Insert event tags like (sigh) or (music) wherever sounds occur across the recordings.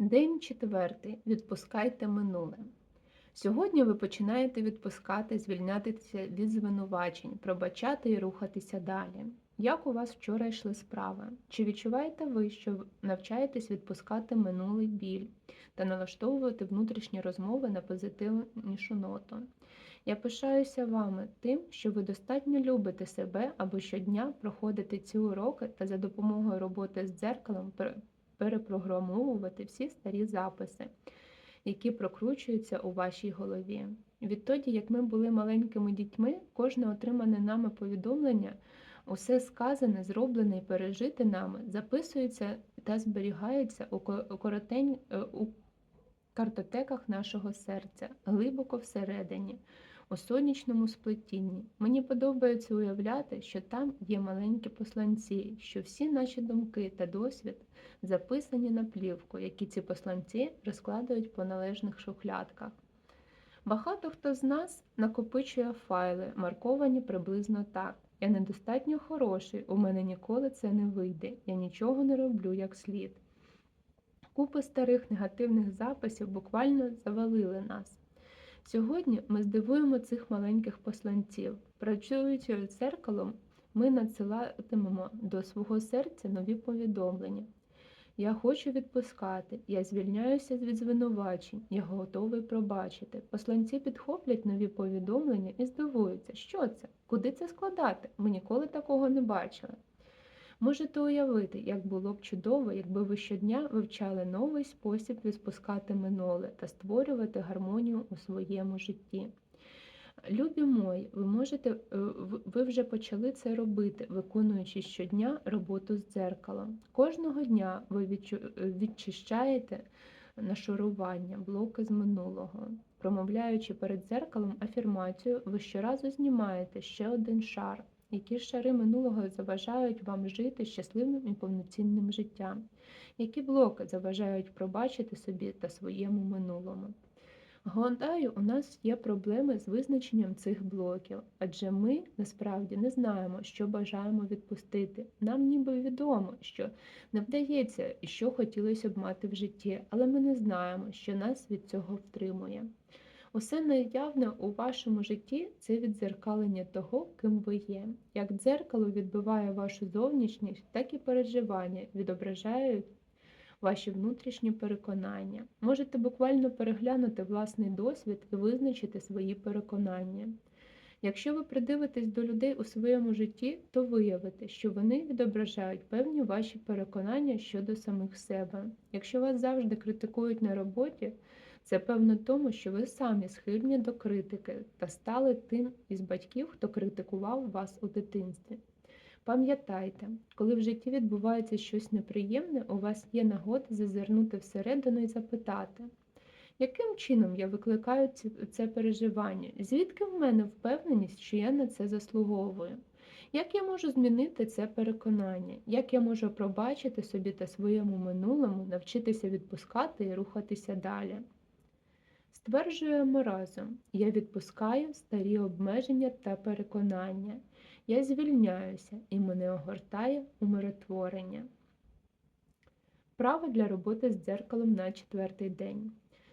День четвертий. Відпускайте минуле. Сьогодні ви починаєте відпускати, звільнятися від звинувачень, пробачати і рухатися далі. Як у вас вчора йшли справи? Чи відчуваєте ви, що навчаєтесь відпускати минулий біль та налаштовувати внутрішні розмови на позитивнішу ноту? Я пишаюся вами тим, що ви достатньо любите себе або щодня проходите ці уроки та за допомогою роботи з дзеркалом перепрограмовувати всі старі записи, які прокручуються у вашій голові. Відтоді, як ми були маленькими дітьми, кожне отримане нами повідомлення, усе сказане, зроблене і пережите нами, записується та зберігається у коротень у картотеках нашого серця, глибоко всередині у сонячному сплетінні. Мені подобається уявляти, що там є маленькі посланці, що всі наші думки та досвід записані на плівку, які ці посланці розкладають по належних шухлядках. Багато хто з нас накопичує файли, марковані приблизно так. Я недостатньо хороший, у мене ніколи це не вийде, я нічого не роблю як слід. Купи старих негативних записів буквально завалили нас. Сьогодні ми здивуємо цих маленьких посланців. Працюючи дзеркалом, ми надсилатимемо до свого серця нові повідомлення. Я хочу відпускати, я звільняюся від звинувачень, я готовий пробачити. Посланці підхоплять нові повідомлення і здивуються, що це, куди це складати? Ми ніколи такого не бачили. Можете уявити, як було б чудово, якби ви щодня вивчали новий спосіб відпускати минуле та створювати гармонію у своєму житті. Любі мої, ви можете, е, ви вже почали це робити, виконуючи щодня роботу з дзеркалом. Кожного дня ви відчищаєте нашарування, блоки з минулого. Промовляючи перед дзеркалом афірмацію, ви щоразу знімаєте ще один шар. Які шари минулого заважають вам жити щасливим і повноцінним життям? Які блоки заважають пробачити собі та своєму минулому? Гадаю, у нас є проблеми з визначенням цих блоків, адже ми насправді не знаємо, що бажаємо відпустити. Нам ніби відомо, що не вдається і що хотілося б мати в житті, але ми не знаємо, що нас від цього втримує. Усе наявне у вашому житті це віддзеркалення того, ким ви є. Як дзеркало відбиває вашу зовнішність, так і переживання відображають ваші внутрішні переконання. Можете буквально переглянути власний досвід і визначити свої переконання. Якщо ви придивитесь до людей у своєму житті, то виявите, що вони відображають певні ваші переконання щодо самих себе. Якщо вас завжди критикують на роботі, це певно тому, що ви самі схильні до критики та стали тим із батьків, хто критикував вас у дитинстві. Пам'ятайте, коли в житті відбувається щось неприємне, у вас є нагода зазирнути всередину і запитати, яким чином я викликаю це переживання? Звідки в мене впевненість, що я на це заслуговую? Як я можу змінити це переконання? Як я можу пробачити собі та своєму минулому, навчитися відпускати і рухатися далі? Стверджуємо разом, я відпускаю старі обмеження та переконання. Я звільняюся і мене огортає умиротворення. Право для роботи з дзеркалом на четвертий день.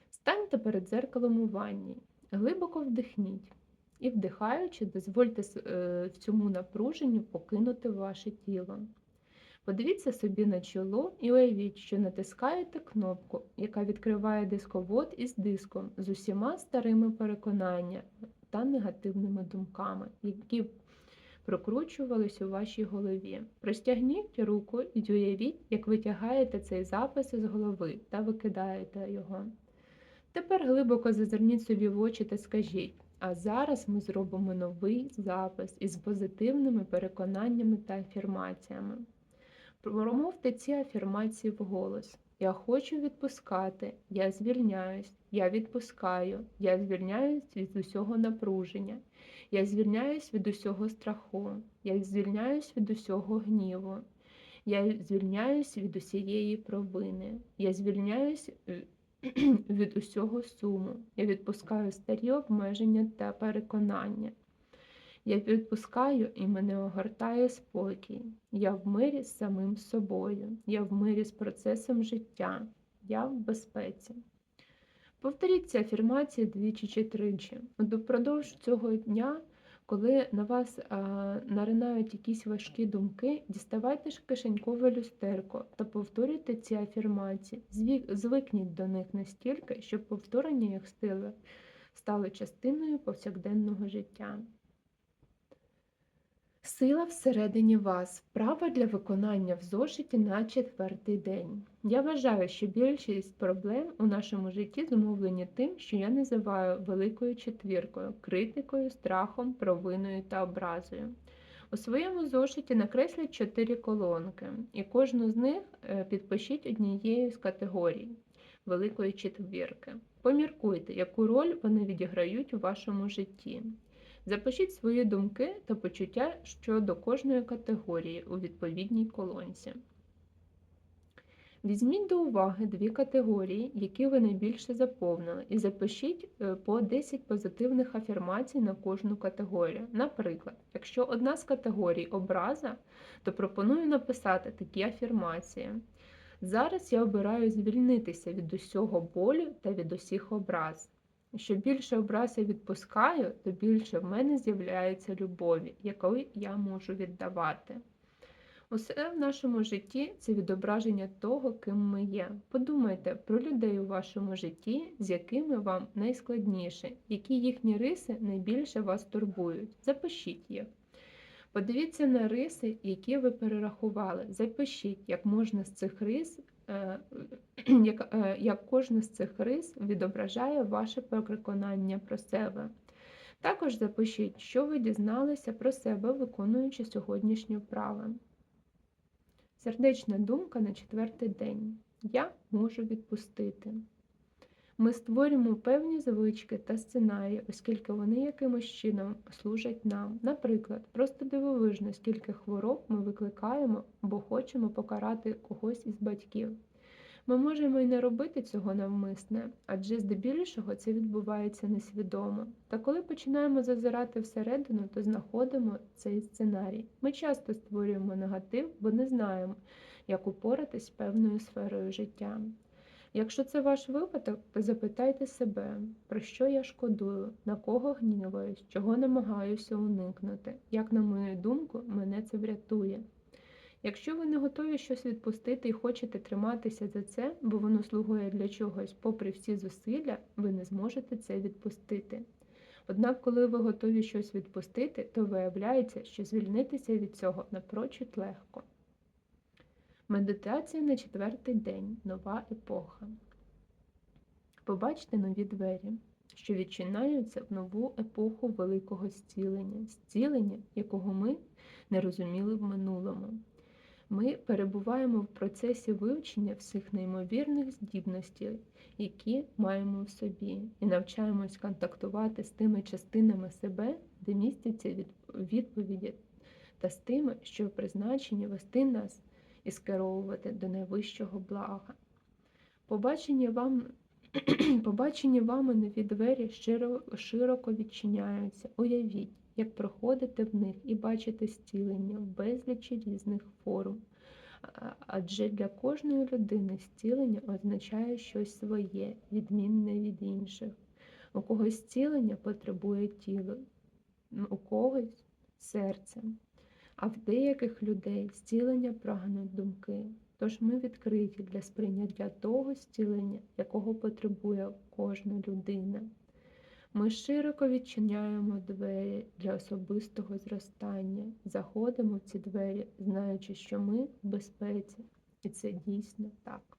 Станьте перед дзеркалом у ванні, глибоко вдихніть і, вдихаючи, дозвольте е, цьому напруженню покинути ваше тіло. Подивіться собі на чоло і уявіть, що натискаєте кнопку, яка відкриває дисковод із диском з усіма старими переконаннями та негативними думками, які прокручувались у вашій голові. Простягніть руку і уявіть, як витягаєте цей запис із голови та викидаєте його. Тепер глибоко зазирніть собі в очі та скажіть. А зараз ми зробимо новий запис із позитивними переконаннями та афірмаціями. Промовте ці афірмації вголос. Я хочу відпускати, я звільняюсь, я відпускаю, я звільняюсь від усього напруження, я звільняюсь від усього страху, я звільняюсь від усього гніву, я звільняюсь від усієї провини, я звільняюсь е, (clears throat) від усього суму, я відпускаю старі обмеження та переконання. Я відпускаю і мене огортає спокій. Я в мирі з самим собою, я в мирі з процесом життя. Я в безпеці. Повторіть ці афірмації двічі чи тричі. От Впродовж цього дня, коли на вас а, наринають якісь важкі думки, діставайте ж кишенькове люстерко та повторюйте ці афірмації. Звикніть до них настільки, щоб повторення їх стили стали частиною повсякденного життя. Сила всередині вас. Вправа для виконання в зошиті на четвертий день. Я вважаю, що більшість проблем у нашому житті зумовлені тим, що я називаю великою четвіркою, критикою, страхом, провиною та образою. У своєму зошиті накресліть чотири колонки, і кожну з них е, підпишіть однією з категорій великої четвірки. Поміркуйте, яку роль вони відіграють у вашому житті. Запишіть свої думки та почуття щодо кожної категорії у відповідній колонці. Візьміть до уваги дві категорії, які ви найбільше заповнили, і запишіть е, по 10 позитивних афірмацій на кожну категорію. Наприклад, якщо одна з категорій образа, то пропоную написати такі афірмації. Зараз я обираю звільнитися від усього болю та від усіх образ. Що більше образ я відпускаю, то більше в мене з'являється любові, яку я можу віддавати. Усе в нашому житті це відображення того, ким ми є. Подумайте про людей у вашому житті, з якими вам найскладніше, які їхні риси найбільше вас турбують. Запишіть їх. Подивіться на риси, які ви перерахували. Запишіть, як можна з цих рис, (clears throat) як, е, як кожна з цих рис відображає ваше переконання про себе. Також запишіть, що ви дізналися про себе, виконуючи сьогоднішню вправу. Сердечна думка на четвертий день. Я можу відпустити. Ми створюємо певні звички та сценарії, оскільки вони якимось чином служать нам. Наприклад, просто дивовижно, скільки хвороб ми викликаємо, бо хочемо покарати когось із батьків. Ми можемо і не робити цього навмисне, адже здебільшого це відбувається несвідомо. Та коли починаємо зазирати всередину, то знаходимо цей сценарій. Ми часто створюємо негатив, бо не знаємо, як упоратись з певною сферою життя. Якщо це ваш випадок, то запитайте себе, про що я шкодую, на кого гніваюсь, чого намагаюся уникнути, як, на мою думку, мене це врятує. Якщо ви не готові щось відпустити і хочете триматися за це, бо воно слугує для чогось, попри всі зусилля, ви не зможете це відпустити. Однак, коли ви готові щось відпустити, то виявляється, що звільнитися від цього напрочуд легко. Медитація на четвертий день. Нова епоха. Побачте нові двері, що відчиняються в нову епоху великого зцілення, зцілення, якого ми не розуміли в минулому. Ми перебуваємо в процесі вивчення всіх неймовірних здібностей, які маємо в собі, і навчаємось контактувати з тими частинами себе, де містяться відповіді, та з тими, що призначені вести нас і скеровувати до найвищого блага. Побачені вам (clears throat) побачені вами нові двері широко відчиняються. Уявіть, як проходите в них і бачите зцілення в безлічі різних форм. Адже для кожної людини зцілення означає щось своє, відмінне від інших. У когось зцілення потребує тіло, у когось серцем. А в деяких людей зцілення прагнуть думки. Тож ми відкриті для сприйняття того зцілення, якого потребує кожна людина. Ми широко відчиняємо двері для особистого зростання, заходимо в ці двері, знаючи, що ми в безпеці, і це дійсно так.